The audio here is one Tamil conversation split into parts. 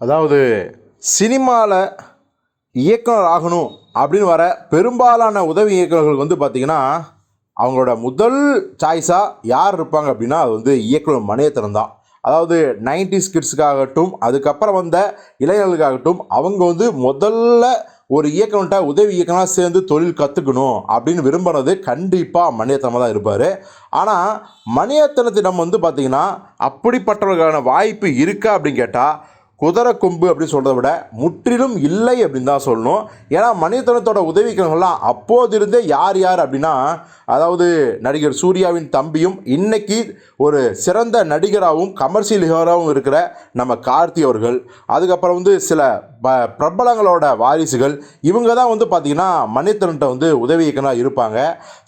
அதாவது சினிமாவில் இயக்குனர் ஆகணும் அப்படின்னு வர பெரும்பாலான உதவி இயக்குநர்கள் வந்து பார்த்திங்கன்னா அவங்களோட முதல் சாய்ஸாக யார் இருப்பாங்க அப்படின்னா அது வந்து இயக்குனர் மணியத்தனம் தான். அதாவது நைன்டிஸ் கிட்ஸுக்காகட்டும் அதுக்கப்புறம் வந்த இளைஞர்களுக்காகட்டும் அவங்க வந்து முதல்ல ஒரு இயக்குனர்கிட்ட உதவி இயக்குனராக சேர்ந்து தொழில் கற்றுக்கணும் அப்படின்னு விரும்புகிறது கண்டிப்பாக மணியத்தனமாக தான் இருப்பார். ஆனால் மணியத்தனத்திடம் வந்து பார்த்திங்கன்னா அப்படிப்பட்டவர்களுக்கான வாய்ப்பு இருக்கா அப்படின்னு கேட்டால் குதிரை கொம்பு அப்படின்னு சொல்கிறத விட முற்றிலும் இல்லை அப்படின்னு தான் சொல்லணும். ஏன்னா மணியத்தனத்தோட அப்போது அப்போதிருந்தே யார் யார் அப்படின்னா அதாவது நடிகர் சூர்யாவின் தம்பியும் இன்னைக்கு ஒரு சிறந்த நடிகராகவும் கமர்ஷியல் ஹீரோவாகவும் இருக்கிற நம்ம கார்த்தி அவர்கள். அதுக்கப்புறம் வந்து சில ப பிரபலங்களோட வாரிசுகள். இவங்க தான் வந்து பார்த்திங்கன்னா மணியத்தனன்ட்ட வந்து உதவி இயக்குனராக இருப்பாங்க.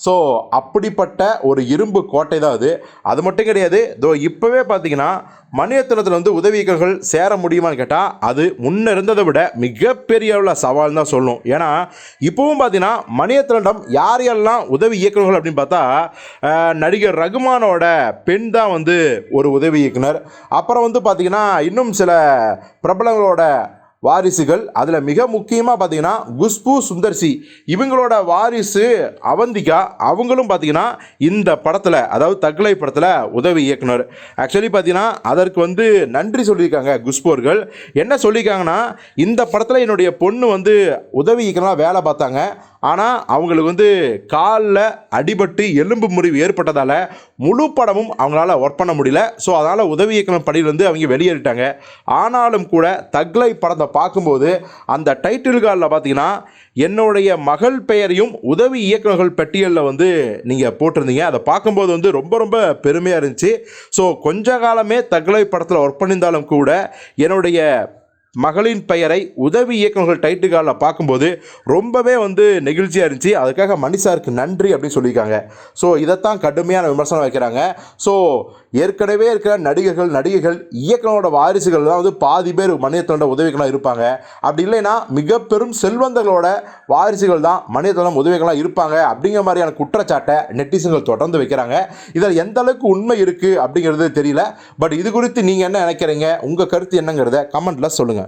ஸோ அப்படிப்பட்ட ஒரு இரும்பு கோட்டை தான் அது. அது மட்டும் கிடையாது. இதோ இப்போவே பார்த்தீங்கன்னா மணியத்தனத்தில் வந்து உதவி இயக்கர்கள் சேர முடியுமான்னு கேட்டால் அது முன்ன இருந்ததை விட மிகப்பெரிய அளவில் சவால் தான் சொல்லணும் ஏன்னா இப்போவும் பார்த்தீங்கன்னா மணியத்தனிடம் யார் யாரெல்லாம் உதவி இயக்குனர்கள் அப்படின்னு பார்த்தா நடிகர் ரகுமானோட பெண் தான் வந்து ஒரு உதவி இயக்குனர். அப்புறம் வந்து பார்த்தீங்கன்னா இன்னும் சில பிரபலங்களோட வாரிசுகள். அதில் மிக முக்கியமாக பார்த்தீங்கன்னா குஷ்பு சுந்தர்சி. இவங்களோட வாரிசு அவந்திகா. அவங்களும் பார்த்தீங்கன்னா இந்த படத்தில் அதாவது தக்லை படத்தில் உதவி இயக்குனர். ஆக்சுவலி பார்த்தீங்கன்னா அதற்கு வந்து நன்றி சொல்லியிருக்காங்க குஷ்போர்கள் என்ன சொல்லியிருக்காங்கன்னா இந்த படத்தில் என்னுடைய பொண்ணு வந்து உதவி இயக்குனராக வேலை பார்த்தாங்க. ஆனால் அவங்களுக்கு வந்து காலில் அடிபட்டு எலும்பு முறிவு ஏற்பட்டதால் முழு படமும் அவங்களால ஒர்க் பண்ண முடியல. ஸோ அதனால் உதவி இயக்குனர் பணியிலிருந்து அவங்க வெளியேறிட்டாங்க. ஆனாலும் கூட தக்லை படத்தை பார்க்கும்போது அந்த டைட்டில் கார்டில் பார்த்தீங்கன்னா என்னுடைய மகள் பெயரையும் உதவி இயக்குநர்கள் பட்டியலில் வந்து நீங்கள் போட்டிருந்தீங்க. அதை பார்க்கும்போது வந்து ரொம்ப ரொம்ப பெருமையாக இருந்துச்சு. ஸோ கொஞ்ச காலமே தக்லை படத்தில் ஒர்க் பண்ணியிருந்தாலும் கூட என்னுடைய மகளின் பெயரை உதவி இயக்குனங்கள் டைட்டுகாலில் பார்க்கும்போது ரொம்பவே வந்து நெகிழ்ச்சியாக இருந்துச்சு. அதுக்காக மணி சாருக்கு நன்றி அப்படின்னு சொல்லியிருக்காங்க. ஸோ இதைத்தான் கடுமையான விமர்சனம் வைக்கிறாங்க. ஸோ ஏற்கனவே இருக்கிற நடிகர்கள் நடிகைகள் இயக்குனரோட வாரிசுகள் தான் வந்து பாதி பேர் மணியத்தனோட உதவிகளாக இருப்பாங்க. அப்படி இல்லைன்னா மிக பெரும் செல்வந்தர்களோட வாரிசுகள் தான் மணியத்தனம் உதவிகளாக இருப்பாங்க அப்படிங்கிற மாதிரியான குற்றச்சாட்டை நெட்டிசன்கள் தொடர்ந்து வைக்கிறாங்க. இதில் எந்த அளவுக்கு உண்மை இருக்குது அப்படிங்கிறது தெரியல. பட் இது குறித்து நீங்கள் என்ன நினைக்கிறீங்க? உங்கள் கருத்து என்னங்கிறத கமெண்ட்டில் சொல்லுங்கள்